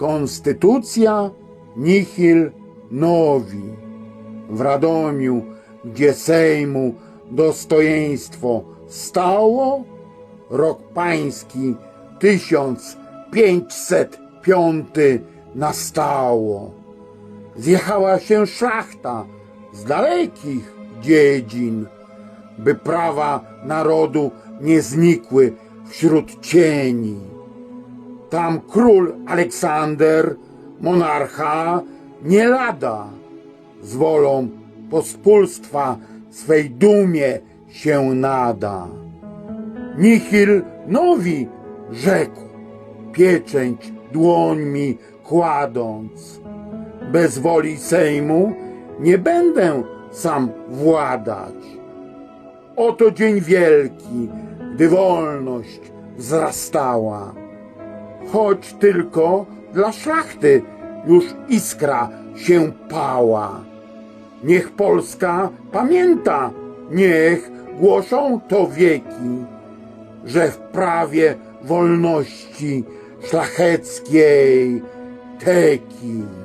konstytucja nihil novi. W Radomiu, gdzie Sejmu dostojeństwo stało, rok pański 1505 nastało. Zjechała się szlachta z dalekich dziedzin, by prawa narodu nie znikły wśród cieni. Tam król Aleksander, monarcha, nie lada, z wolą pospólstwa swej dumie się nada. Nihil nowi rzekł, pieczęć dłońmi kładąc. Bez woli Sejmu nie będę sam władać. Oto dzień wielki, gdy wolność wzrastała. Choć tylko dla szlachty już iskra się pała. Niech Polska pamięta, niech głoszą to wieki, że w prawie wolności szlacheckiej teki.